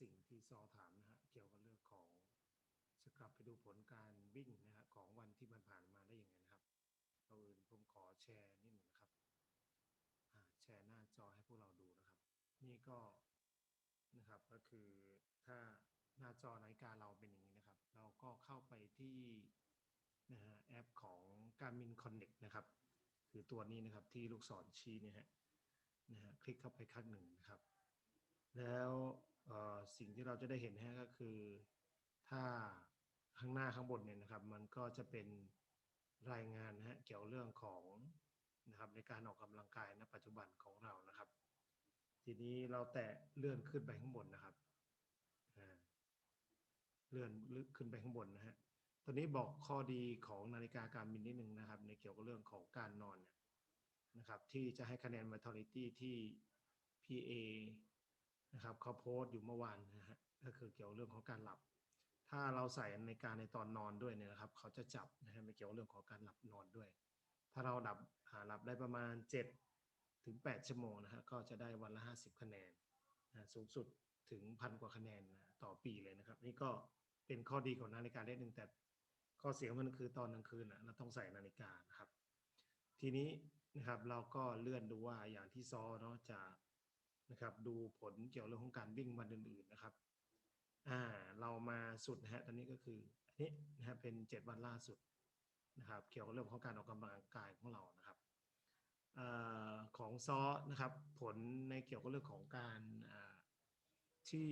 สิ่งที่ซอถามนะฮะเกี่ยวกับเรื่องของจะกลับไปดูผลการวิ่งนะฮะของวันที่มันผ่านมาได้ยังไงนะครับเราอื่นผมขอแชร์นิดหนึ่งนะครับแชร์หน้าจอให้พวกเราดูนะครับ นี่ก็นะครับก็คือถ้าหน้าจอนาฬิกาเราเป็นอย่างนี้นะครับ เราก็เข้าไปที่นะฮะแอปของ Garmin Connect นะครับ คือตัวนี้นะครับที่ลูกศรชี้เนี่ยฮะนะฮะคลิกเข้าไปครั้งหนึ่งนะครับ แล้ว สิ่งที่เราจะได้เห็นนะฮะก็คือ ถ้าข้างหน้าข้างบนเนี่ยนะครับ มันก็จะเป็นรายงานนะฮะเกี่ยวเรื่องของนะครับในการออกกำลังกายณปัจจุบันของเรานะครับ ทีนี้เราแตะเลื่อนขึ้นไปข้างบนนะครับเลื่อนลึกขึ้นไปข้างบนนะฮะตัวนี้บอกข้อดีของนาฬิกาการบินนิดนึงนะครับ ในเกี่ยวกับเรื่องของการนอนเนี่ยนะครับ ที่จะให้คะแนน vitality ที่ PA นะครับเขาโพสต์อยู่เมื่อวานนะฮะก็คือเกี่ยวเรื่องของการหลับ ถ้าเราใส่นาฬิกาในตอนนอนด้วยเนี่ยนะครับ เขาจะจับนะฮะไม่เกี่ยวเรื่องของการหลับนอนด้วย ถ้าเราหลับหาหลับได้ประมาณ 7 ถึง 8 ชั่วโมงนะฮะก็จะได้วันละ 50 คะแนนนะสูงสุดถึงพันกว่าคะแนนนะต่อปีเลยนะครับ นี่ก็เป็นข้อดีของนาฬิกาเล่นหนึ่งแต่ข้อเสียมันคือตอนกลางคืนน่ะเราต้องใส่นาฬิกานะครับ ทีนี้นะครับเราก็เลื่อนดูว่าอย่างที่ซอเนาะจะ นะครับ ดูผลเกี่ยวเรื่องของการวิ่งวันอื่นๆนะครับ อ่า เรามาสุดนะฮะตอนนี้ก็คืออันนี้นะฮะเป็นเจ็ดวันล่าสุดนะครับ เกี่ยวกับเรื่องของการออกกำลังกายของเรานะครับอ่อของซอนะครับ ผลในเกี่ยวกับเรื่องของการอ่าที่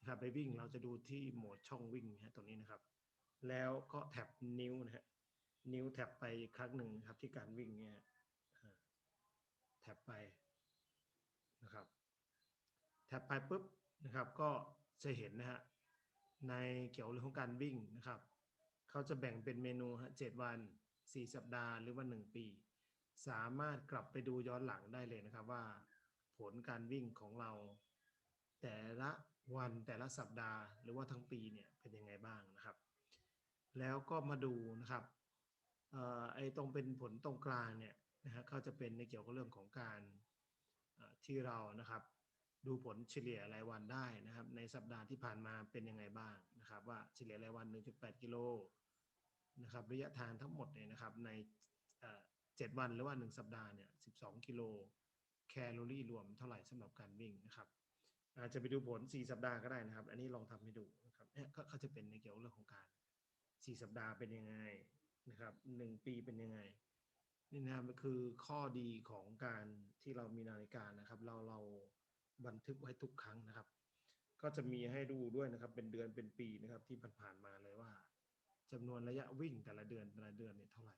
นะครับไปวิ่งเราจะดูที่โหมดช่องวิ่งนะฮะตรงนี้นะครับ แล้วก็แท็บนิ้วนะฮะนิ้วแท็บไปครั้งหนึ่งครับที่การวิ่งเนี่ยแท็บไป นะครับแท็บไปปุ๊บนะครับก็จะเห็นนะฮะในเกี่ยวเรื่องของการวิ่งนะครับเขาจะแบ่งเป็นเมนูฮะเจ็ดวันสี่สัปดาห์หรือว่าหนึ่งปี สามารถกลับไปดูย้อนหลังได้เลยนะครับว่า ผลการวิ่งของเรา แต่ละวันแต่ละสัปดาห์ หรือว่าทั้งปีเนี่ยเป็นยังไงบ้างนะครับ แล้วก็มาดูนะครับเอ่อไอ้ตรงเป็นผลตรงกลางเนี่ยนะฮะเขาจะเป็นในเกี่ยวกับเรื่องของการ ที่เรานะครับ ดูผลเฉลี่ยรายวันได้นะครับ ในสัปดาห์ที่ผ่านมาเป็นยังไงบ้างนะครับ ว่าเฉลี่ยรายวัน 1.8 กิโลนะครับระยะทางทั้งหมดเนี่ยนะครับในเอ่อ7วันหรือว่า 1 สัปดาห์เนี่ย 12 กิโลแคลอรี่รวมเท่าไหร่สำหรับการวิ่งนะครับ อาจจะไปดูผล 4 สัปดาห์ก็ได้นะครับ อันนี้ลองทำให้ดูนะครับเนี่ยก็เขาจะเป็นในเกี่ยวกับเรื่องของการ 4 สัปดาห์เป็นยังไงนะครับ 1 ปีเป็นยังไง นี่นะครับคือข้อดีของการที่เรามีนาฬิกานะครับ เราเราบันทึกไว้ทุกครั้งนะครับ ก็จะมีให้ดูด้วยนะครับ เป็นเดือนเป็นปีนะครับ ที่ผ่านๆมาเลยว่าจำนวนระยะวิ่งแต่ละเดือนแต่ละเดือนเนี่ยเท่าไหร่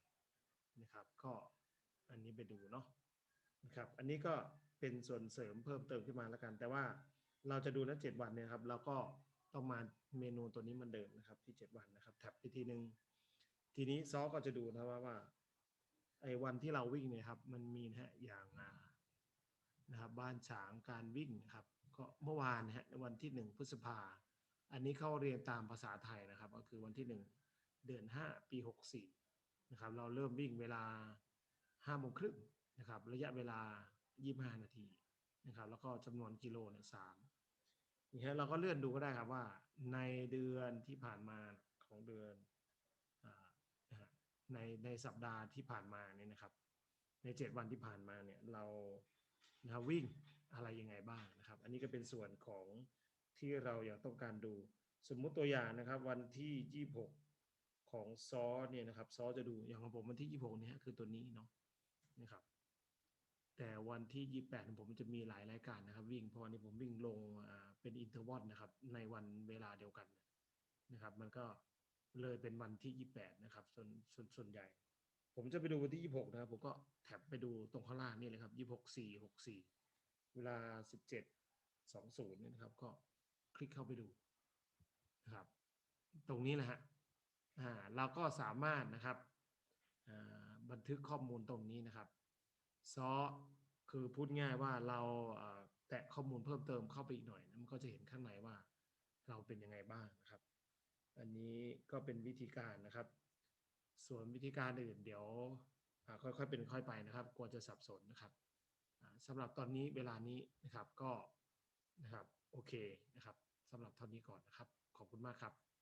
นะครับ ก็อันนี้ไปดูเนาะนะครับ อันนี้ก็เป็นส่วนเสริมเพิ่มเติมขึ้นมาแล้วกัน แต่ว่าเราจะดูนะเจ็ดวันเนี่ยครับเราก็ต้องมาเมนูตัวนี้มันเดิมนะครับ ที่เจ็ดวันนะครับ แท็บไปทีหนึ่งทีนี้ซอก็จะดูนะว่าว่า ไอ้วันที่เราวิ่งเนี่ยครับ มันมีนะฮะอย่างนะครับ บ้านฉางการวิ่งนะครับ ก็เมื่อวานนะฮะวันที่หนึ่งพฤษภา อันนี้เข้าเรียนตามภาษาไทยนะครับ ก็คือวันที่หนึ่งเดือนห้าปีหกสี่นะครับ เราเริ่มวิ่งเวลาห้าโมงครึ่งนะครับ ระยะเวลายี่ห้านาทีนะครับ แล้วก็จำนวนกิโลเนี่ยสามนี่ฮะเราก็เลื่อนดูก็ได้ครับว่า ในเดือนที่ผ่านมาของเดือน ในในสัปดาห์ที่ผ่านมาเนี่ยนะครับ ในเจ็ดวันที่ผ่านมาเนี่ยเรานะครับวิ่งอะไรยังไงบ้างนะครับ อันนี้ก็เป็นส่วนของที่เราอยากต้องการดู สมมุติตัวอย่างนะครับ วันที่ยี่หกของซอเนี่ยนะครับซอจะดูอย่างของผมวันที่ยี่หกเนี่ยคือตัวนี้เนาะนะครับ แต่วันที่ยี่แปดของผมจะมีหลายรายการนะครับ วิ่งเพราะวันนี้ผมวิ่งลงเป็นอินเทอร์วอลนะครับ ในวันเวลาเดียวกันนะครับ มันก็ เลยเป็นวันที่28นะครับส่วนส่วนส่วนใหญ่ ผมจะไปดูวันที่26นะครับ ผมก็แท็บไปดูตรงข้างล่างนี่เลยครับ26 4 64เวลา17 20เนี่ยนะครับ ก็คลิกเข้าไปดูนะครับ ตรงนี้แหละฮะอ่าเราก็สามารถนะครับบันทึกข้อมูลตรงนี้นะครับซอคือพูดง่ายว่าเราแตะข้อมูลเพิ่มเติมเข้าไปอีกหน่อย มันก็จะเห็นข้างในว่าเราเป็นยังไงบ้างนะครับ อันนี้ก็เป็นวิธีการนะครับ ส่วนวิธีการอื่นเดี๋ยวค่อยๆเป็นค่อยไปนะครับกลัวจะสับสนนะครับสำหรับตอนนี้เวลานี้นะครับก็นะครับโอเคนะครับสำหรับเท่านี้ก่อนนะครับ ขอบคุณมากครับ